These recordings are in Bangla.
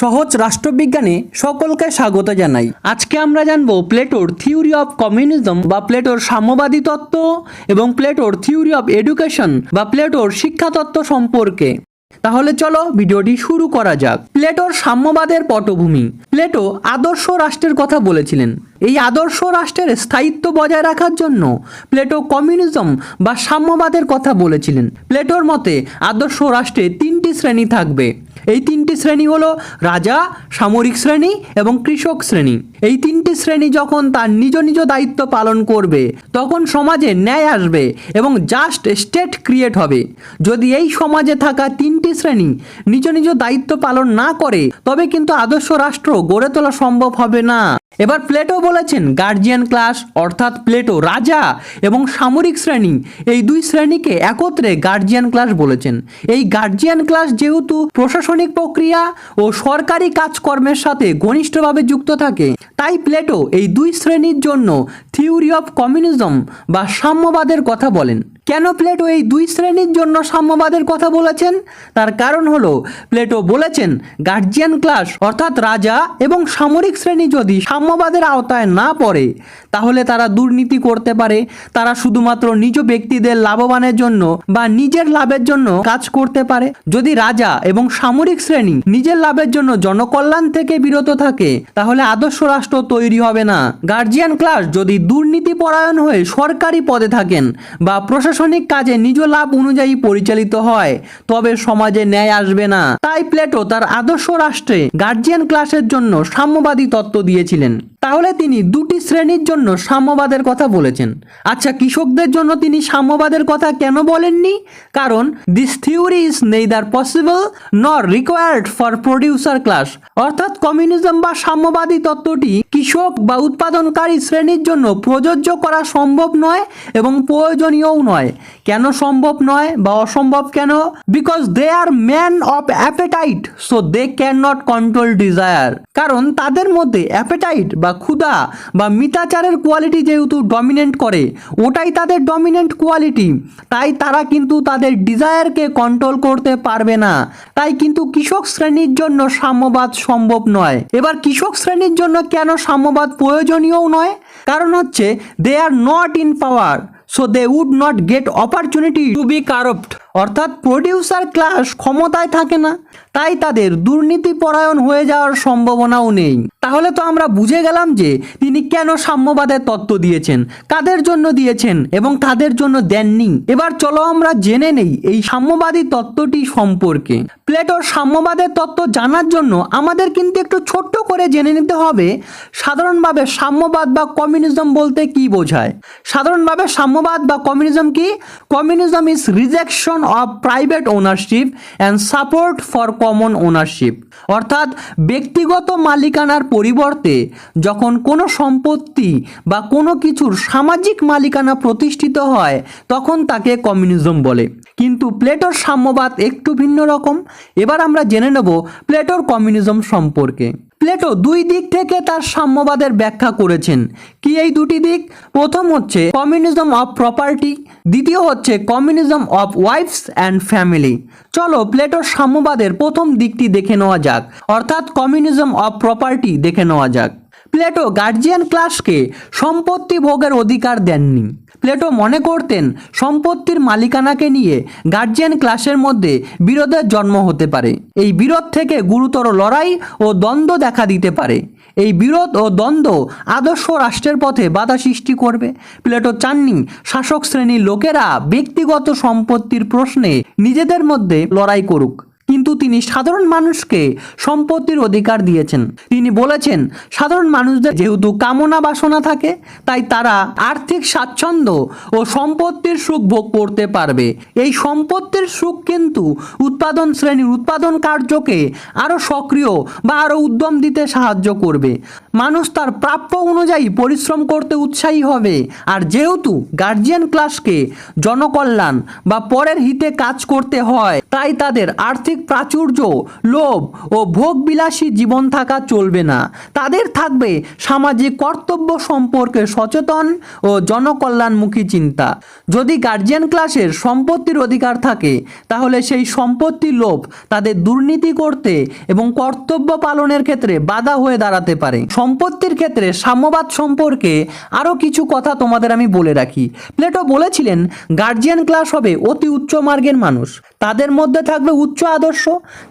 সহজ রাষ্ট্রবিজ্ঞানে সকলকে স্বাগত জানাই। আজকে আমরা জানব প্লেটোর থিওরি অফ কমিউনিজম বা প্লেটোর সাম্যবাদী তত্ত্ব এবং প্লেটোর থিওরি অফ এডুকেশন বা প্লেটোর শিক্ষাতত্ত্ব সম্পর্কে। তাহলে চলো ভিডিওটি শুরু করা যাক। প্লেটোর সাম্যবাদের পটভূমি। প্লেটো আদর্শ রাষ্ট্রের কথা বলেছিলেন। এই আদর্শ রাষ্ট্রের স্থায়িত্ব বজায় রাখার জন্য প্লেটো কমিউনিজম বা সাম্যবাদের কথা বলেছিলেন। প্লেটোর মতে আদর্শ রাষ্ট্রে তিনটি শ্রেণি থাকবে। এই তিনটি শ্রেণি হলো রাজা, সামরিক শ্রেণি এবং কৃষক শ্রেণি। এই তিনটি শ্রেণি যখন তার নিজ নিজ দায়িত্ব পালন করবে, তখন সমাজে ন্যায় আসবে এবং জাস্ট স্টেট ক্রিয়েট হবে। যদি এই সমাজে থাকা তিনটি শ্রেণি নিজ নিজ দায়িত্ব পালন না করে তবে কিন্তু আদর্শ রাষ্ট্র গড়ে তোলা সম্ভব হবে না। এবার প্লেটো বলেছেন গার্জিয়ান ক্লাস অর্থাৎ প্লেটো রাজা এবং সামরিক শ্রেণি, এই দুই শ্রেণীকে একত্রে গার্জিয়ান ক্লাস বলেছেন। এই গার্জিয়ান ক্লাস যেহেতু প্রশাসনিক প্রক্রিয়া ও সরকারি কাজকর্মের সাথে ঘনিষ্ঠভাবে যুক্ত থাকে, তাই প্লেটো এই দুই শ্রেণির জন্য থিওরি অফ কমিউনিজম বা সাম্যবাদের কথা বলেন। কেন প্লেটো এই দুই শ্রেণির জন্য সাম্যবাদের কথা বলেছেন? তার কারণ হলো, প্লেটো বলেছেন গার্জিয়ান ক্লাস অর্থাৎ রাজা এবং সামরিক শ্রেণি যদি সাম্যবাদের আওতায় না পড়ে, তাহলে তারা দুর্নীতি করতে পারে। তারা শুধুমাত্র নিজ ব্যক্তিদের লাভবানের জন্য বা নিজের লাভের জন্য কাজ করতে পারে। যদি রাজা এবং সামরিক শ্রেণি নিজের লাভের জন্য জনকল্যাণ থেকে বিরত থাকে, তাহলে আদর্শ রাষ্ট্র তৈরি হবে না। গার্জিয়ান ক্লাস যদি দুর্নীতি পরায়ণ হয়ে সরকারি পদে থাকেন বা প্রশাসনিক কাজে নিজ লাভ অনুযায়ী পরিচালিত হয়, তবে সমাজে ন্যায় আসবে না। তাই প্লেটো তার আদর্শ রাষ্ট্রে গার্জিয়ান ক্লাসের জন্য সাম্যবাদী তত্ত্ব দিয়েছিলেন। an তাহলে তিনি দুটি শ্রেণির জন্য সাম্যবাদের কথা বলেছেন। আচ্ছা কৃষকদের জন্য তিনি সাম্যবাদের কথা কেন বলেননি? কারণ this theory is neither possible nor required for producer class অর্থাৎ কমিউনিজম বা সাম্যবাদী তত্ত্বটি কৃষক বা উৎপাদনকারী শ্রেণির জন্য প্রযোজ্য করা সম্ভব নয় এবং প্রয়োজনীয়ও নয়। কেন সম্ভব নয় বা অসম্ভব কেন? Because they are man of appetite so they can not control desire কারণ, তাদের মধ্যে অ্যাপেটাইট বা ক্ষুধা বা মিতাচারের কোয়ালিটি যেহেতু ডমিনেন্ট করে, ওটাই তাদের ডমিনেন্ট কোয়ালিটি তাই তারা কিন্তু তাদের ডিজায়ারকে কন্ট্রোল করতে পারবে না। তাই কিন্তু কৃষক শ্রেণির জন্য সাম্যবাদ সম্ভব নয়। এবার কৃষক শ্রেণির জন্য কেন সাম্যবাদ প্রয়োজনীয়ও নয়? কারণ হচ্ছে they are not in power so they would not get opportunity to be corrupt অর্থাৎ প্রডিউসার ক্লাস ক্ষমতায় থাকে না। তাই তাদের দুর্নীতি পরায়ণ হয়ে যাওয়ার সম্ভাবনাও নেই। তাহলে তো আমরা বুঝে গেলাম যে তিনি কেন সাম্যবাদের তত্ত্ব দিয়েছেন, কাদের জন্য দিয়েছেন এবং কাদের জন্য দেননি। এবার চলো আমরা জেনে নেই এই সাম্যবাদী তত্ত্বটি সম্পর্কে। প্লেটোর সাম্যবাদের তত্ত্ব জানার জন্য আমাদের কিন্তু একটু ছোট্ট করে জেনে নিতে হবে, সাধারণভাবে সাম্যবাদ বা কমিউনিজম বলতে কি বোঝায়? সাধারণভাবে সাম্যবাদ বা কমিউনিজম কি? Communism is rejection of private ownership and support for common ownership অর্থাৎ ব্যক্তিগত মালিকানার পরিবর্তে যখন কোনো সম্পত্তি বা কোনো কিছুর সামাজিক মালিকানা প্রতিষ্ঠিত হয়, তখন তাকে কমিউনিজম বলে। কিন্তু প্লেটোর সাম্যবাদ একটু ভিন্ন রকম। এবার আমরা জেনে নেব প্লেটোর কমিউনিজম সম্পর্কে। প্লেটো দুই দিক থেকে তার সাম্যবাদের ব্যাখ্যা করেছেন। কি এই দুটি দিক? প্রথম হচ্ছে কমিউনিজম অফ প্রপার্টি, দ্বিতীয় হচ্ছে communism of wives and family. চলো প্লেটোর সাম্যবাদের প্রথম দিকটি দেখে নেওয়া যাক, অর্থাৎ কমিউনিজম অফ প্রপার্টি দেখে নেওয়া যাক। প্লেটো গার্জিয়ান ক্লাসকে সম্পত্তি ভোগের অধিকার দেননি। প্লেটো মনে করতেন সম্পত্তির মালিকানাকে নিয়ে গার্জিয়ান ক্লাসের মধ্যে বিরোধের জন্ম হতে পারে। এই বিরোধ থেকে গুরুতর লড়াই ও দ্বন্দ্ব দেখা দিতে পারে। এই বিরোধ ও দ্বন্দ্ব আদর্শ রাষ্ট্রের পথে বাধা সৃষ্টি করবে। প্লেটো চাননি শাসক শ্রেণির লোকেরা ব্যক্তিগত সম্পত্তির প্রশ্নে নিজেদের মধ্যে লড়াই করুক। কিন্তু তিনি সাধারণ মানুষকে সম্পত্তির অধিকার দিয়েছেন। তিনি বলেছেন, সাধারণ মানুষদের যেহেতু কামনা বাসনা থাকে, তাই তারা আর্থিক স্বাচ্ছন্দ্য ও সম্পত্তির সুখ ভোগ করতে পারবে। এই সম্পত্তির সুখ কিন্তু উৎপাদন শ্রেণির উৎপাদন কার্যকে আরও সক্রিয় বা আরও উদ্যম দিতে সাহায্য করবে। মানুষ তার প্রাপ্য অনুযায়ী পরিশ্রম করতে উৎসাহী হবে, আর যেহেতু গার্জিয়ান ক্লাসকে জনকল্যাণ বা পরের হিতে কাজ করতে হয়, তাই তাদের আর্থিক প্রাচুর্য, লোভ ও ভোগবিলাসী জীবন থাকা চলবে না। তাদের থাকবে সামাজিক কর্তব্য সম্পর্কে সচেতন ও জনকল্যাণমুখী চিন্তা। যদি গার্জিয়ান ক্লাসের সম্পত্তির অধিকার থাকে, তাহলে সেই সম্পত্তি লোভ তাদের দুর্নীতি করতে এবং কর্তব্য পালনের ক্ষেত্রে বাধা হয়ে দাঁড়াতে পারে। সম্পত্তির ক্ষেত্রে সাম্যবাদ সম্পর্কে আরও কিছু কথা তোমাদের আমি বলে রাখি। প্লেটো বলেছিলেন গার্জিয়ান ক্লাস হবে অতি উচ্চ মার্গের মানুষ। তাদের মধ্যে থাকবে উচ্চ আদর্শ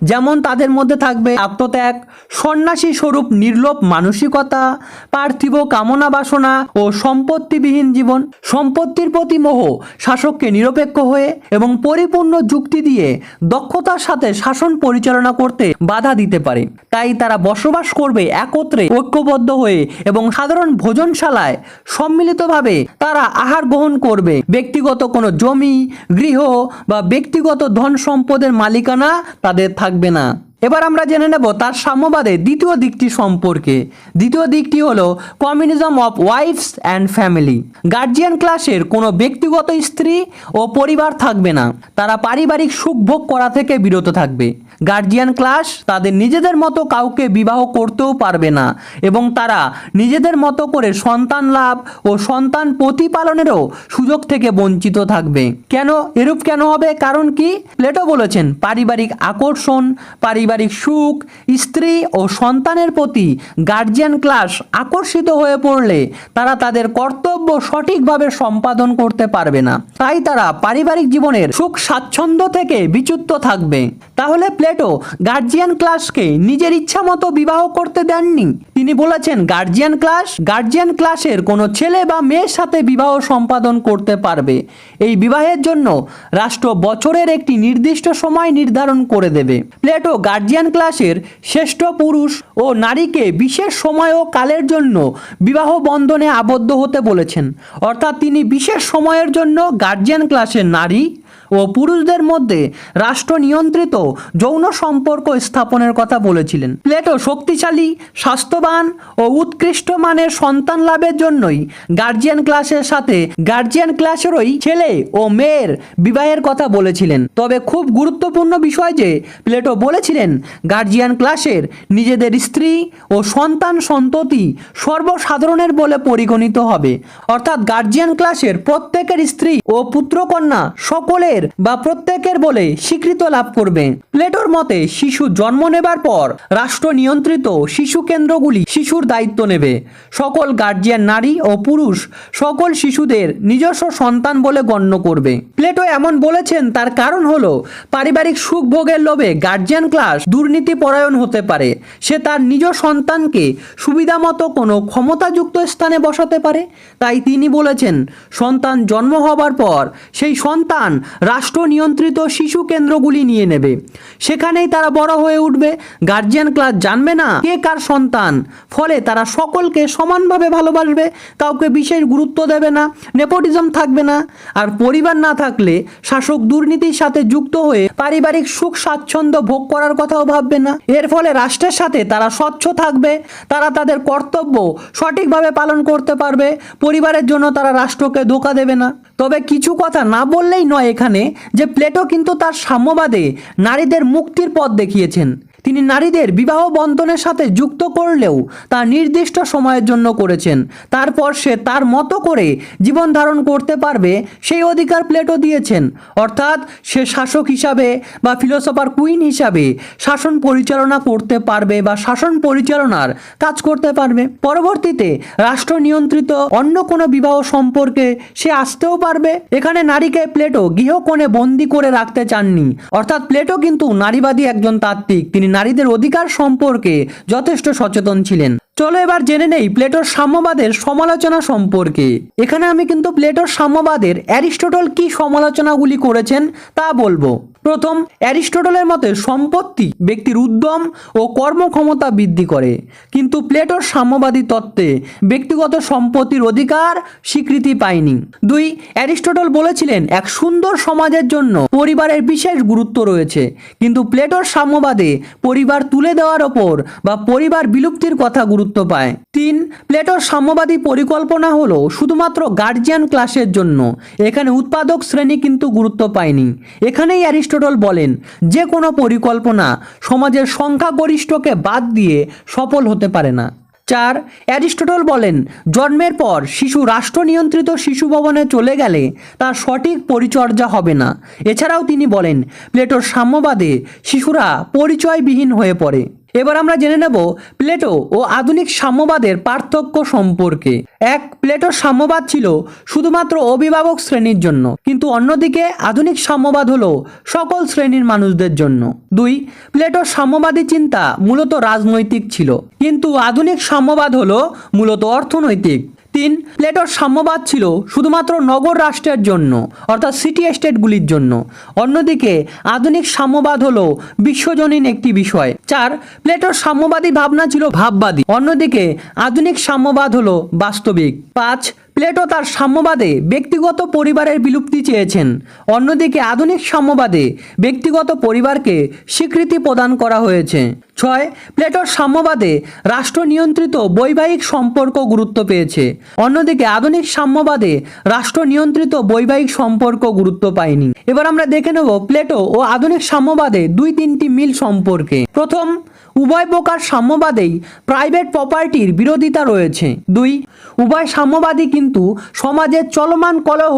যেমন তাদের মধ্যে থাকবে আত্মত্যাগ, সন্ন্যাসী স্বরূপ নির্লোভ মানসিকতা, পার্থিব কামনা বাসনা ও সম্পত্তিবিহীন জীবন। সম্পত্তির প্রতি মোহ শাসককে নিরপেক্ষ হয়ে এবং পরিপূর্ণ যুক্তি দিয়ে দক্ষতার সাথে শাসন পরিচালনা করতে বাধা দিতে পারে। তাই তারা বসবাস করবে একত্রে ঐক্যবদ্ধ হয়ে এবং সাধারণ ভোজনশালায় সম্মিলিতভাবে তারা আহার গ্রহণ করবে। ব্যক্তিগত কোনো জমি, গৃহ বা ব্যক্তিগত ধন সম্পদের মালিকানা তাদের থাকবে না। এবার আমরা জেনে নেব তার সাম্যবাদে দ্বিতীয় দিকটি সম্পর্কে। দ্বিতীয় দিকটি হলো communism of wives and family guardian ক্লাসের কোনো ব্যক্তিগত স্ত্রী ও পরিবার থাকবে না। তারা পারিবারিক সুখ ভোগ করা থেকে বিরত থাকবে। গার্জিয়ান ক্লাস তাদের নিজেদের মতো কাউকে বিবাহ করতেও পারবে না এবং তারা নিজেদের মতো করে সন্তান লাভ ও সন্তান প্রতিপালনেরও সুযোগ থেকে বঞ্চিত থাকবে। কেন? এরূপ কেন হবে? কারণ কি? প্লেটো বলেছেন, পারিবারিক আকর্ষণ, পারিবারিক সুখ, স্ত্রী ও সন্তানের প্রতি গার্জিয়ান ক্লাস আকর্ষিত হয়ে পড়লে তারা তাদের কর্তব্য সঠিকভাবে সম্পাদন করতে পারবে না। তাই তারা পারিবারিক জীবনের সুখ স্বাচ্ছন্দ্য থেকে বিচ্যুত থাকবে। তাহলে প্লেটো গার্জিয়ান ক্লাসকে নিজের ইচ্ছা মতো বিবাহ করতে দেননি। তিনি বলেছেন গার্জিয়ান ক্লাস গার্জিয়ান ক্লাসের কোনো ছেলে বা মেয়ের সাথে বিবাহ সম্পাদন করতে পারবে। এই বিবাহের জন্য রাষ্ট্র বছরের একটি নির্দিষ্ট সময় নির্ধারণ করে দেবে। প্লেটো গার্জিয়ান ক্লাসের শ্রেষ্ঠ পুরুষ ও নারীকে বিশেষ সময় ও কালের জন্য বিবাহ বন্ধনে আবদ্ধ হতে বলেছেন। অর্থাৎ তিনি বিশেষ সময়ের জন্য গার্জিয়ান ক্লাসের নারী ও পুরুষদের মধ্যে রাষ্ট্র নিয়ন্ত্রিত যৌন সম্পর্ক স্থাপনের কথা বলেছিলেন। প্লেটো শক্তিশালী, স্বাস্থ্যবান ও উৎকৃষ্ট মানের সন্তান লাভের জন্যই গার্জিয়ান ক্লাসের সাথে গার্জিয়ান ক্লাসেরই ছেলে ও মেয়ের বিবাহের কথা বলেছিলেন। তবে খুব গুরুত্বপূর্ণ বিষয় যে, প্লেটো বলেছিলেন গার্জিয়ান ক্লাসের নিজেদের স্ত্রী ও সন্তান সন্ততি সর্বসাধারণের বলে পরিগণিত হবে। অর্থাৎ গার্জিয়ান ক্লাসের প্রত্যেকের স্ত্রী ও পুত্রকন্যা সকলের বা প্রত্যেকের বলে স্বীকৃত লাভ করবে। প্লেটোর মতে, শিশু জন্ম নেবার পর রাষ্ট্র নিয়ন্ত্রিত শিশু কেন্দ্রগুলি শিশুর দায়িত্ব নেবে। সকল গার্জিয়ান নারী ও পুরুষ সকল শিশুদের নিজস্ব সন্তান বলে গণ্য করবে। প্লেটো এমন বলেছেন, তার কারণ হলো, পারিবারিক সুখ ভোগের লোভে গার্জিয়ান ক্লাস দুর্নীতি পরায়ণ হতে পারে। সে তার নিজ সন্তানকে সুবিধা মতো কোনো ক্ষমতাযুক্ত স্থানে বসাতে পারে। তাই তিনি বলেছেন, সন্তান জন্ম হবার পর সেই সন্তান রাষ্ট্র নিয়ন্ত্রিত শিশু কেন্দ্রগুলি নিয়ে নেবে। সেখানেই তারা বড় হয়ে উঠবে। গার্জিয়ান ক্লাস জানবে না কে কার সন্তান। ফলে তারা সকলকে সমানভাবে ভালোবাসবে। কাউকে বিশেষ গুরুত্ব দেবে না, নেপোটিজম থাকবে না। আর পরিবার না থাকলে শাসক দুর্নীতির সাথে যুক্ত হয়ে পারিবারিক সুখ স্বাচ্ছন্দ্য ভোগ করার কথাও ভাববে না। এর ফলে রাষ্ট্রের সাথে তারা স্বচ্ছ থাকবে, তারা তাদের কর্তব্য সঠিকভাবে পালন করতে পারবে, পরিবারের জন্য তারা রাষ্ট্রকে ধোকা দেবে না। তবে কিছু কথা না বললেই নয় এখানে যে প্লেটো কিন্তু তার সাম্যবাদে নারীদের মুক্তির পথ দেখিয়েছেন। তিনি নারীদের বিবাহ বন্ধনের সাথে যুক্ত করলেও তা নির্দিষ্ট সময়ের জন্য করেছেন। তারপর সে তার মতো করে জীবন ধারণ করতে পারবে সেই অধিকার প্লেটো দিয়েছেন। অর্থাৎ সে শাসক হিসাবে বা ফিলোসফার কুইন হিসাবে শাসন পরিচালনা করতে পারবে বা শাসন পরিচালনার কাজ করতে পারবে। পরবর্তীতে রাষ্ট্র নিয়ন্ত্রিত অন্য কোনো বিবাহ সম্পর্কে সে আসতেও পারবে। এখানে নারীকে প্লেটো গৃহকোণে বন্দি করে রাখতে চাননি। অর্থাৎ প্লেটো কিন্তু নারীবাদী একজন তাত্ত্বিক। তিনি নারীদের অধিকার সম্পর্কে যথেষ্ট সচেতন ছিলেন। চলো এবার জেনে নেই প্লেটোর সাম্যবাদের সমালোচনা সম্পর্কে। এখানে আমি কিন্তু প্লেটোর সাম্যবাদের অ্যারিস্টটল কি সমালোচনাগুলি করেছেন তা বলব। প্রথম, অ্যারিস্টটলের মতে সম্পত্তি ব্যক্তির উদ্যম ও কর্মক্ষমতা বৃদ্ধি করে। কিন্তু প্লেটোর সাম্যবাদী তত্ত্বে ব্যক্তিগত সম্পত্তির অধিকার স্বীকৃতি পায়নি। দুই, অ্যারিস্টটল বলেছিলেন এক সুন্দর সমাজের জন্য পরিবারের বিশেষ গুরুত্ব রয়েছে। কিন্তু প্লেটোর সাম্যবাদে পরিবার তুলে দেওয়ার ওপর বা পরিবার বিলুপ্তির কথা গুরুত্ব গুরুত্ব পায়। তিন, প্লেটোর সাম্যবাদী পরিকল্পনা হলো শুধুমাত্র গার্জিয়ান ক্লাসের জন্য। এখানে উৎপাদক শ্রেণি কিন্তু গুরুত্ব পায়নি। এখানেই অ্যারিস্টটল বলেন যে কোনো পরিকল্পনা সমাজের সংখ্যাগরিষ্ঠকে বাদ দিয়ে সফল হতে পারে না। চার, অ্যারিস্টটল বলেন, জন্মের পর শিশু রাষ্ট্র নিয়ন্ত্রিত শিশু ভবনে চলে গেলে তার সঠিক পরিচর্যা হবে না। এছাড়াও তিনি বলেন, প্লেটোর সাম্যবাদে শিশুরা পরিচয়বিহীন হয়ে পড়ে। এবার আমরা জেনে নেব প্লেটো ও আধুনিক সাম্যবাদের পার্থক্য সম্পর্কে। এক, প্লেটোর সাম্যবাদ ছিল শুধুমাত্র অভিভাবক শ্রেণির জন্য, কিন্তু অন্যদিকে আধুনিক সাম্যবাদ হলো সকল শ্রেণির মানুষদের জন্য। দুই, প্লেটোর সাম্যবাদী চিন্তা মূলত রাজনৈতিক ছিল, কিন্তু আধুনিক সাম্যবাদ হলো মূলত অর্থনৈতিক। তিন প্লেটোর সাম্যবাদ ছিল শুধুমাত্র নগর রাষ্ট্রের জন্য, অর্থাৎ সিটি স্টেটগুলির জন্য। অন্যদিকে আধুনিক সাম্যবাদ হল বিশ্বজনীন একটি বিষয়। চার প্লেটোর সাম্যবাদী ভাবনা ছিল ভাববাদী। অন্যদিকে আধুনিক সাম্যবাদ হল বাস্তবিক। পাঁচ প্লেটো তার সাম্যবাদে ব্যক্তিগত পরিবারের বিলুপ্তি চেয়েছেন। অন্যদিকে আধুনিক সাম্যবাদে ব্যক্তিগত পরিবারকে স্বীকৃতি প্রদান করা হয়েছে। ছয়, প্লেটোর সাম্যবাদে রাষ্ট্র নিয়ন্ত্রিত বৈবাহিক সম্পর্ক গুরুত্ব পেয়েছে। অন্যদিকে আধুনিক সাম্যবাদে রাষ্ট্র নিয়ন্ত্রিত বৈবাহিক সম্পর্ক গুরুত্ব পায়নি। এবার আমরা দেখে নেব প্লেটো ও আধুনিক সাম্যবাদে দুই তিনটি মিল সম্পর্কে। প্রথম, উভয় প্রকার সাম্যবাদেই প্রাইভেট প্রপার্টির বিরোধিতা রয়েছে। দুই উভয় সাম্যবাদী কিন্তু সমাজের চলমান কলহ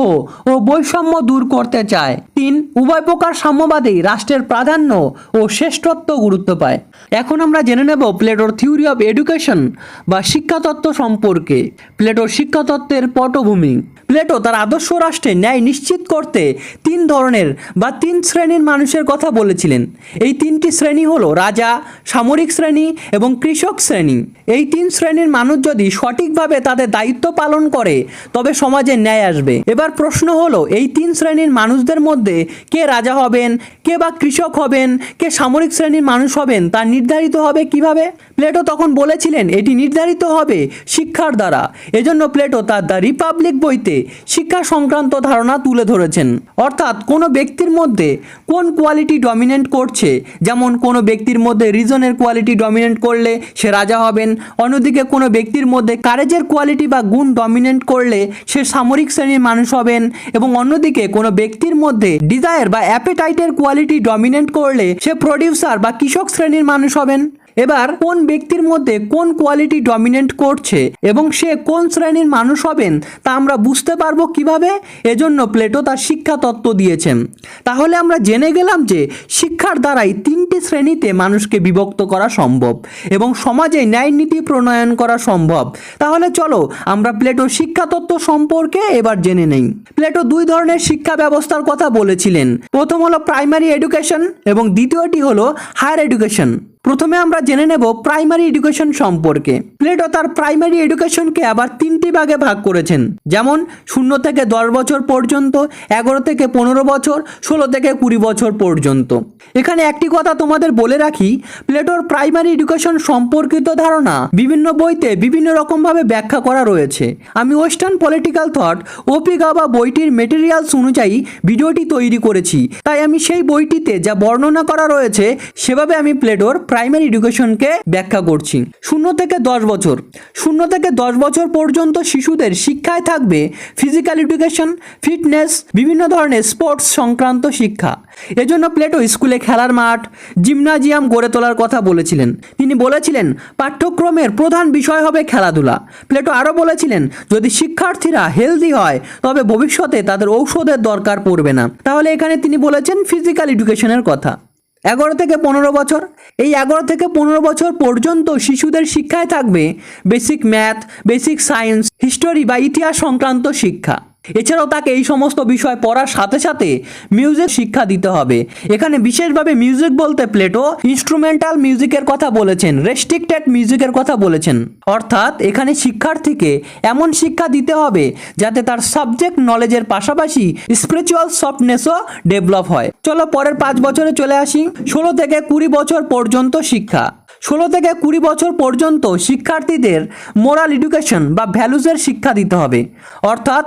ও বৈষম্য দূর করতে চায়। তিন, উভয় প্রকার সাম্যবাদেই রাষ্ট্রের প্রাধান্য ও শ্রেষ্ঠত্ব গুরুত্ব পায়। এখন আমরা জেনে নেব প্লেটোর থিওরি অফ এডুকেশন বা শিক্ষাতত্ত্ব সম্পর্কে। প্লেটোর শিক্ষাতত্ত্বের পটভূমি। প্লেটো তার আদর্শ রাষ্ট্রে ন্যায় নিশ্চিত করতে তিন ধরনের বা তিন শ্রেণির মানুষের কথা বলেছিলেন। এই তিনটি শ্রেণি হলো রাজা, সামরিক শ্রেণি এবং কৃষক শ্রেণি। এই তিন শ্রেণির মানুষ যদি সঠিকভাবে তাদের দায়িত্ব পালন করে, তবে সমাজে ন্যায় আসবে। এবার প্রশ্ন হলো, এই তিন শ্রেণির মানুষদের মধ্যে কে রাজা হবেন, কে বা কৃষক হবেন, কে সামরিক শ্রেণির মানুষ হবেন, তা নির্ধারিত হবে কীভাবে? প্লেটো তখন বলেছিলেন, এটি নির্ধারিত হবে শিক্ষার দ্বারা। এজন্য প্লেটো তার দ্য রিপাবলিক বইতে শিক্ষা সংক্রান্ত ধারণা তুলে ধরেছেন। অর্থাৎ কোনো ব্যক্তির মধ্যে কোন কোয়ালিটি ডমিনেন্ট করছে, যেমন কোনো ব্যক্তির মধ্যে রিজনের কোয়ালিটি ডমিনেন্ট করলে সে রাজা হবেন, অন্যদিকে কোনো ব্যক্তির মধ্যে কারেজের কোয়ালিটি বা গুণ ডমিনেন্ট করলে সে সামরিক শ্রেণির মানুষ হবেন এবং অন্যদিকে কোনো ব্যক্তির মধ্যে ডিজায়ার বা অ্যাপেটাইটের কোয়ালিটি ডমিনেন্ট করলে সে প্রডিউসার বা কৃষক শ্রেণির মানুষ হবেন। এবার কোন ব্যক্তির মধ্যে কোন কোয়ালিটি ডমিনেন্ট করছে এবং সে কোন শ্রেণির মানুষ হবেন তা আমরা বুঝতে পারব কীভাবে? এজন্য প্লেটো তার শিক্ষা তত্ত্ব দিয়েছেন। তাহলে আমরা জেনে গেলাম যে শিক্ষার দ্বারাই তিনটি শ্রেণীতে মানুষকে বিভক্ত করা সম্ভব এবং সমাজে ন্যায় নীতি প্রণয়ন করা সম্ভব। তাহলে চলো আমরা প্লেটো শিক্ষা তত্ত্ব সম্পর্কে এবার জেনে নেই। প্লেটো দুই ধরনের শিক্ষা ব্যবস্থার কথা বলেছিলেন। প্রথম হলো প্রাইমারি এডুকেশন এবং দ্বিতীয়টি হলো হায়ার এডুকেশন প্রথমে আমরা জেনে নেব প্রাইমারি এডুকেশন সম্পর্কে। প্লেটো তার প্রাইমারি এডুকেশনকে আবার তিনটি ভাগে ভাগ করেছেন। যেমন, শূন্য থেকে দশ বছর পর্যন্ত, এগারো থেকে পনেরো বছর, ষোলো থেকে কুড়ি বছর পর্যন্ত। এখানে একটি কথা তোমাদের বলে রাখি, প্লেটোর প্রাইমারি এডুকেশন সম্পর্কিত ধারণা বিভিন্ন বইতে বিভিন্ন রকমভাবে ব্যাখ্যা করা রয়েছে। আমি western political thought OP Gauba বইটির মেটেরিয়ালস অনুযায়ী ভিডিওটি তৈরি করেছি। তাই আমি সেই বইটিতে যা বর্ণনা করা রয়েছে, সেভাবে আমি প্লেটোর প্রাইমারি এডুকেশনকে ব্যাখ্যা করছি। শূন্য থেকে দশ বছর। শূন্য থেকে দশ বছর পর্যন্ত শিশুদের শিক্ষায় থাকবে ফিজিক্যাল এডুকেশন ফিটনেস বিভিন্ন ধরনের স্পোর্টস সংক্রান্ত শিক্ষা। এজন্য প্লেটো স্কুলে খেলার মাঠ জিমনাজিয়াম গড়ে তোলার কথা বলেছিলেন। তিনি বলেছিলেন, পাঠ্যক্রমের প্রধান বিষয় হবে খেলাধুলা। প্লেটো আরও বলেছিলেন, যদি শিক্ষার্থীরা হেলদি হয়, তবে ভবিষ্যতে তাদের ঔষধের দরকার পড়বে না। তাহলে এখানে তিনি বলেছেন ফিজিক্যাল এডুকেশনের কথা। এগারো থেকে পনেরো বছর। এই এগারো থেকে পনেরো বছর পর্যন্ত শিশুদের শিক্ষায় থাকবে basic math basic science history বা ইতিহাস সংক্রান্ত শিক্ষা। এছাড়াও তাকে এই সমস্ত বিষয় পড়ার সাথে সাথে মিউজিক শিক্ষা দিতে হবে। এখানে বিশেষভাবে মিউজিক বলতে প্লেটো ইনস্ট্রুমেন্টাল মিউজিকের কথা বলেছেন, রেস্ট্রিক্টেড মিউজিকের কথা বলেছেন। অর্থাৎ এখানে শিক্ষার্থীকে এমন শিক্ষা দিতে হবে যাতে তার সাবজেক্ট নলেজের পাশাপাশি স্পিরিচুয়াল সফটনেসও ডেভেলপ হয়। চলো পরের পাঁচ বছরে চলে আসি। ষোলো থেকে কুড়ি বছর পর্যন্ত শিক্ষা। ষোলো থেকে কুড়ি বছর পর্যন্ত শিক্ষার্থীদের মোরাল এডুকেশন বা ভ্যালুজের শিক্ষা দিতে হবে। অর্থাৎ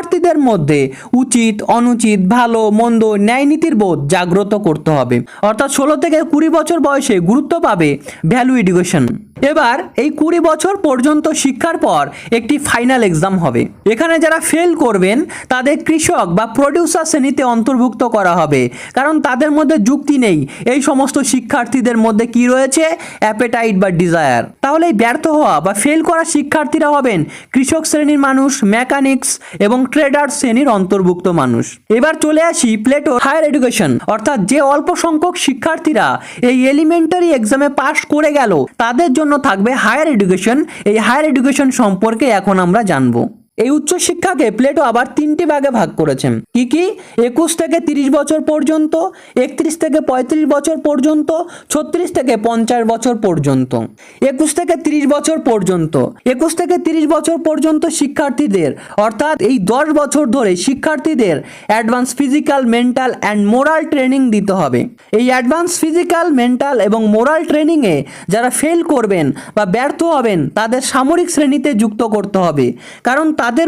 শিক্ষার্থীদের মধ্যে উচিত, অনুচিত, ভালো, মন্দ ন্যায় নীতির বোধ জাগ্রত করতে হবে। অর্থাৎ ষোলো থেকে কুড়ি বছর বয়সে গুরুত্ব পাবে ভ্যালু এডুকেশন। এবার এই কুড়ি বছর পর্যন্ত শিক্ষার পর একটি ফাইনাল এক্সাম হবে। এখানে যারা ফেল করবেন, তাদের কৃষক বা প্রডিউসার শ্রেণীতে অন্তর্ভুক্ত করা হবে। কারণ তাদের মধ্যে যুক্তি নেই এই সমস্ত শিক্ষার্থীদের মধ্যে কি রয়েছে অ্যাপেটাইট বা ডিজায়ার তাহলে ব্যর্থ হওয়া বা ফেল করা শিক্ষার্থীরা হবেন কৃষক শ্রেণির মানুষ মেকানিক্স এবং ট্রেডার শ্রেণির অন্তর্ভুক্ত মানুষ। এবার চলে আসি প্লেটো হায়ার এডুকেশন অর্থাৎ যে অল্প সংখ্যক শিক্ষার্থীরা এই এলিমেন্টারি এক্সামে পাশ করে গেল, তাদের জন্য থাকবে হায়ার এডুকেশন এই হায়ার এডুকেশন সম্পর্কে এখন আমরা জানব। এই উচ্চশিক্ষাকে প্লেটো আবার তিনটি ভাগে ভাগ করেছেন। কি কি? একুশ থেকে তিরিশ বছর পর্যন্ত, একত্রিশ থেকে পঁয়ত্রিশ বছর পর্যন্ত, ছত্রিশ থেকে পঞ্চাশ বছর পর্যন্ত। একুশ থেকে তিরিশ বছর পর্যন্ত, একুশ থেকে তিরিশ বছর পর্যন্ত শিক্ষার্থীদের, অর্থাৎ এই দশ বছর ধরে শিক্ষার্থীদের advance physical mental and moral training দিতে হবে। এই অ্যাডভান্স ফিজিক্যাল মেন্টাল এবং মোরাল ট্রেনিংয়ে যারা ফেল করবেন বা ব্যর্থ হবেন, তাদের সামরিক শ্রেণীতে যুক্ত করতে হবে। কারণ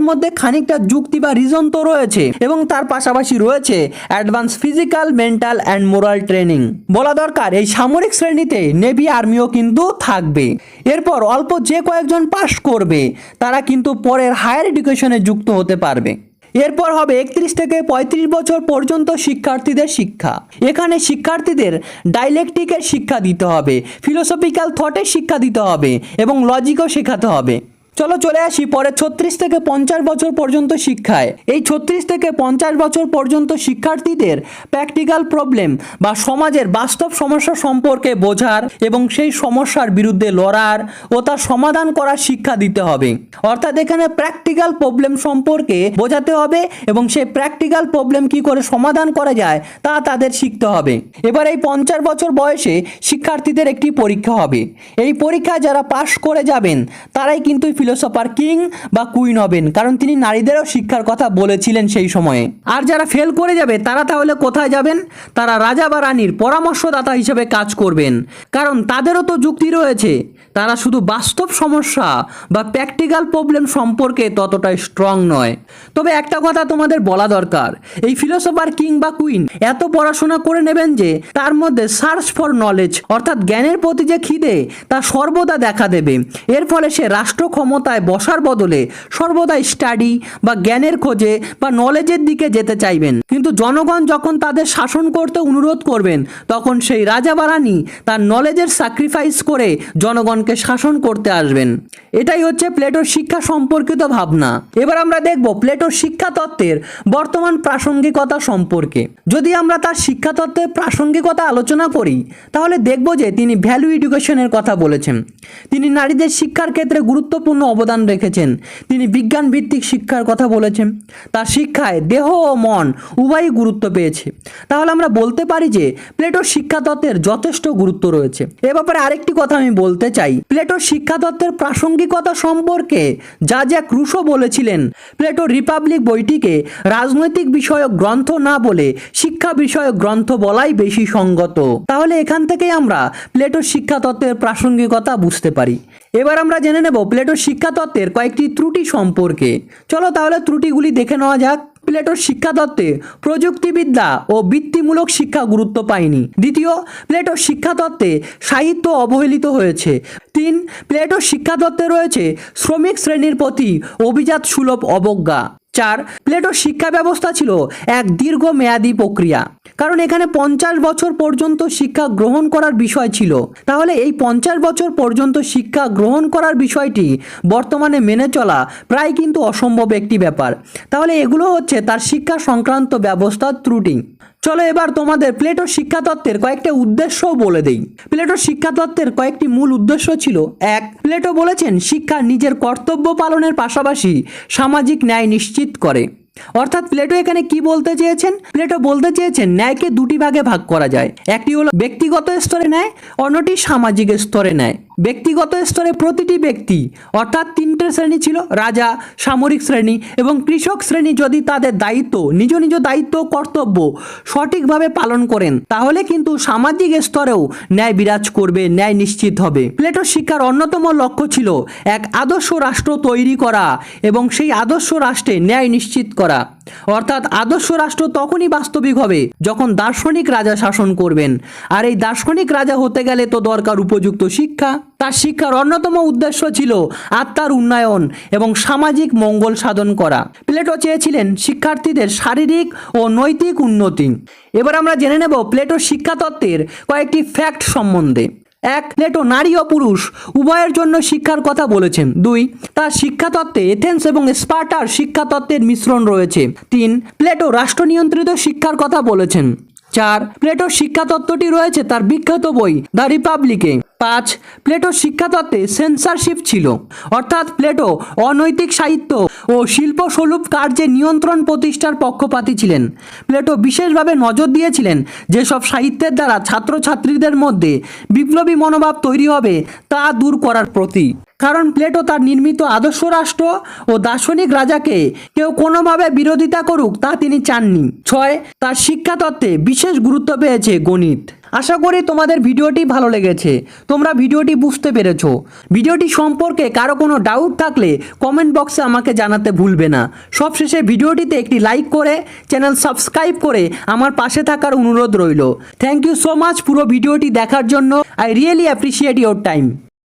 মধ্যে খানিকটা যুক্তি বা রিজন তো রয়েছে এবং তার পাশাপাশি রয়েছে advance physical mental and moral training বলা দরকার, এই সামরিক শ্রেণীতে নেভি আর্মিও কিন্তু থাকবে। এরপর অল্প যে কয়েকজন পাশ করবে, তারা কিন্তু পরের হায়ার এডুকেশনে যুক্ত হতে পারবে। এরপর হবে একত্রিশ থেকে পঁয়ত্রিশ বছর পর্যন্ত শিক্ষার্থীদের শিক্ষা। এখানে শিক্ষার্থীদের ডাইলেকটিকের শিক্ষা দিতে হবে ফিলোসফিক্যাল থটের শিক্ষা দিতে হবে এবং লজিকও শেখাতে হবে। চলো চলে আসি পরে ছত্রিশ থেকে পঞ্চাশ বছর পর্যন্ত শিক্ষায়। এই ছত্রিশ থেকে পঞ্চাশ বছর পর্যন্ত শিক্ষার্থীদের প্র্যাকটিক্যাল প্রবলেম বা সমাজের বাস্তব সমস্যা সম্পর্কে বোঝার এবং সেই সমস্যার বিরুদ্ধে লড়ার ও তার সমাধান করার শিক্ষা দিতে হবে। অর্থাৎ এখানে প্র্যাকটিক্যাল প্রবলেম সম্পর্কে বোঝাতে হবে এবং সেই প্র্যাকটিক্যাল প্রবলেম কি করে সমাধান করা যায় তা তাদের শিখতে হবে। এবার এই পঞ্চাশ বছর বয়সে শিক্ষার্থীদের একটি পরীক্ষা হবে। এই পরীক্ষায় যারা পাশ করে যাবেন, তারাই কিন্তু ফিলোসফার কিং বা কুইন হবেন, কারণ তিনি নারীদেরও শিক্ষার কথা বলেছিলেন সেই সময়ে। আর যারা ফেল করে যাবে, তারা তাহলে কোথায় যাবেন? তারা রাজা বা রানীর পরামর্শদাতা হিসেবে কাজ করবেন। কারণ তাদেরও তো যুক্তি রয়েছে, তারা শুধু বাস্তব সমস্যা বা প্র্যাকটিক্যাল প্রবলেম সম্পর্কে ততটা স্ট্রং নয়। তবে একটা কথা তোমাদের বলা দরকার, এই ফিলোসফার কিং বা কুইন এত পড়াশোনা করে নেবেন যে, তার মধ্যে সার্চ ফর নলেজ অর্থাৎ জ্ঞানের প্রতি যে খিদে, তা সর্বদা দেখা দেবে। এর ফলে সে রাষ্ট্র ক্ষমতায় বসার বদলে সর্বদা স্টাডি বা জ্ঞানের খোঁজে বা নলেজের দিকে যেতে চাইবেন। কিন্তু জনগণ যখন তাদের শাসন করতে অনুরোধ করবেন, তখন সেই রাজা বা রানী তার নলেজের স্যাক্রিফাইস করে জনগণকে শাসন করতে আসবেন। এটাই হচ্ছে প্লেটোর শিক্ষা সম্পর্কিত ভাবনা। এবার আমরা দেখব প্লেটোর শিক্ষা তত্ত্বের বর্তমান প্রাসঙ্গিকতা সম্পর্কে। যদি আমরা তার শিক্ষা তত্ত্বের প্রাসঙ্গিকতা আলোচনা করি, তাহলে দেখব যে তিনি ভ্যালু এডুকেশনের কথা বলেছেন। তিনি নারীদের শিক্ষার ক্ষেত্রে গুরুত্বপূর্ণ অবদান রেখেছেন। তিনি বিজ্ঞান ভিত্তিক শিক্ষার কথা বলেছেন। তার শিক্ষায় দেহ ও মন উভয়ই গুরুত্ব পেয়েছে। তাহলে আমরা বলতে পারি যে, প্লেটোর শিক্ষা তত্ত্বের যথেষ্ট গুরুত্ব রয়েছে। এ ব্যাপারে আরেকটি কথা আমি বলতে চাই। প্লেটোর শিক্ষা তত্ত্বের প্রাসঙ্গিকতা সম্পর্কে যা যা ক্রুশো বলেছিলেন, প্লেটোর রিপাবলিক বইটিকে রাজনৈতিক বিষয়ক গ্রন্থ না বলে শিক্ষা বিষয়ক গ্রন্থ বলাই বেশি সঙ্গত। তাহলে এখান থেকেই আমরা প্লেটোর শিক্ষা তত্ত্বের প্রাসঙ্গিকতা বুঝতে পারি। এবার আমরা জেনে নেব প্লেটোর শিক্ষা তত্ত্বের কয়েকটি ত্রুটি সম্পর্কে। চলো তাহলে ত্রুটিগুলি দেখে নেওয়া যাক। প্লেটোর শিক্ষা তত্ত্বে প্রযুক্তিবিদ্যা ও বৃত্তিমূলক শিক্ষা গুরুত্ব পায়নি। দ্বিতীয়, প্লেটোর শিক্ষা তত্ত্বে সাহিত্য অবহেলিত হয়েছে। তিন, প্লেটোর শিক্ষা তত্ত্বে রয়েছে শ্রমিক শ্রেণির প্রতি অভিজাত সুলভ অবজ্ঞা। চার প্লেটোর শিক্ষা ব্যবস্থা ছিল এক দীর্ঘ মেয়াদী প্রক্রিয়া। কারণ এখানে পঞ্চাশ বছর পর্যন্ত শিক্ষা গ্রহণ করার বিষয় ছিল। তাহলে এই পঞ্চাশ বছর পর্যন্ত শিক্ষা গ্রহণ করার বিষয়টি বর্তমানে মেনে চলা প্রায় কিন্তু অসম্ভব একটি ব্যাপার। তাহলে এগুলো হচ্ছে তার শিক্ষা সংক্রান্ত ব্যবস্থার ত্রুটি। চলো এবার তোমাদের প্লেটোর শিক্ষা তত্ত্বের কয়েকটা উদ্দেশ্যও বলে দেই। প্লেটোর শিক্ষা তত্ত্বের কয়েকটি মূল উদ্দেশ্য ছিল, এক, প্লেটো বলেছেন শিক্ষা নিজের কর্তব্য পালনের পাশাপাশি সামাজিক ন্যায় নিশ্চিত করে। অর্থাৎ প্লেটো এখানে কি বলতে চেয়েছেন? প্লেটো বলতে চেয়েছেন ন্যায়কে দুটি ভাগে ভাগ করা যায়। একটি হলো ব্যক্তিগত স্তরে ন্যায়, অন্যটি সামাজিক স্তরে ন্যায়। ব্যক্তিগত স্তরে প্রতিটি ব্যক্তি, অর্থাৎ তিনটে শ্রেণি ছিল, রাজা, সামরিক শ্রেণি এবং কৃষক শ্রেণি যদি তাদের দায়িত্ব, নিজ নিজ দায়িত্ব, কর্তব্য সঠিকভাবে পালন করেন, তাহলে কিন্তু সামাজিক স্তরেও ন্যায় বিরাজ করবে, ন্যায় নিশ্চিত হবে। প্লেটোর শিক্ষার অন্যতম লক্ষ্য ছিল এক আদর্শ রাষ্ট্র তৈরি করা এবং সেই আদর্শ রাষ্ট্রে ন্যায় নিশ্চিত করা। অর্থাৎ আদর্শ রাষ্ট্র তখনই বাস্তবিক হবে যখন দার্শনিক রাজা শাসন করবেন। আর এই দার্শনিক রাজা হতে গেলে তো দরকার উপযুক্ত শিক্ষা তার শিক্ষার অন্যতম উদ্দেশ্য ছিল আত্মার উন্নয়ন এবং সামাজিক মঙ্গল সাধন করা। প্লেটো চেয়েছিলেন শিক্ষার্থীদের শারীরিক ও নৈতিক উন্নতি। এবার আমরা জেনে নেব প্লেটো শিক্ষাতত্ত্বের কয়েকটি ফ্যাক্ট সম্বন্ধে। এক, প্লেটো নারী ও পুরুষ উভয়ের জন্য শিক্ষার কথা বলেছেন। দুই, তার শিক্ষাতত্ত্বে এথেন্স এবং স্পার্টার শিক্ষাতত্ত্বের মিশ্রণ রয়েছে। তিন, প্লেটো রাষ্ট্র নিয়ন্ত্রিত শিক্ষার কথা বলেছেন। চার, প্লেটোর শিক্ষাতত্ত্বটি রয়েছে তার বিখ্যাত বই দ্য রিপাবলিকে। পাঁচ প্লেটোর শিক্ষাতত্ত্বে সেন্সারশিপ ছিল। অর্থাৎ প্লেটো অনৈতিক সাহিত্য ও শিল্পস্বরূপ কার্যে নিয়ন্ত্রণ প্রতিষ্ঠার পক্ষপাতী ছিলেন। প্লেটো বিশেষভাবে নজর দিয়েছিলেন যেসব সাহিত্যের দ্বারা ছাত্রছাত্রীদের মধ্যে বিপ্লবী মনোভাব তৈরি হবে তা দূর করার প্রতি। কারণ প্লেটো তার নির্মিত আদর্শ রাষ্ট্র ও দার্শনিক রাজাকে কেউ কোনোভাবে বিরোধিতা করুক তা তিনি চাননি। ছয়, তার শিক্ষাতত্ত্বে বিশেষ গুরুত্ব পেয়েছে গণিত। আশা করি তোমাদের ভিডিওটি ভালো লেগেছে। তোমরা ভিডিওটি বুঝতে পেরেছ। ভিডিওটি সম্পর্কে কারও কোনো ডাউট থাকলে কমেন্ট বক্সে আমাকে জানাতে ভুলবে না। সবশেষে ভিডিওটিতে একটি লাইক করে চ্যানেল সাবস্ক্রাইব করে আমার পাশে থাকার অনুরোধ রইল। থ্যাংক ইউ সো মাচ পুরো ভিডিওটি দেখার জন্য। I really appreciate your time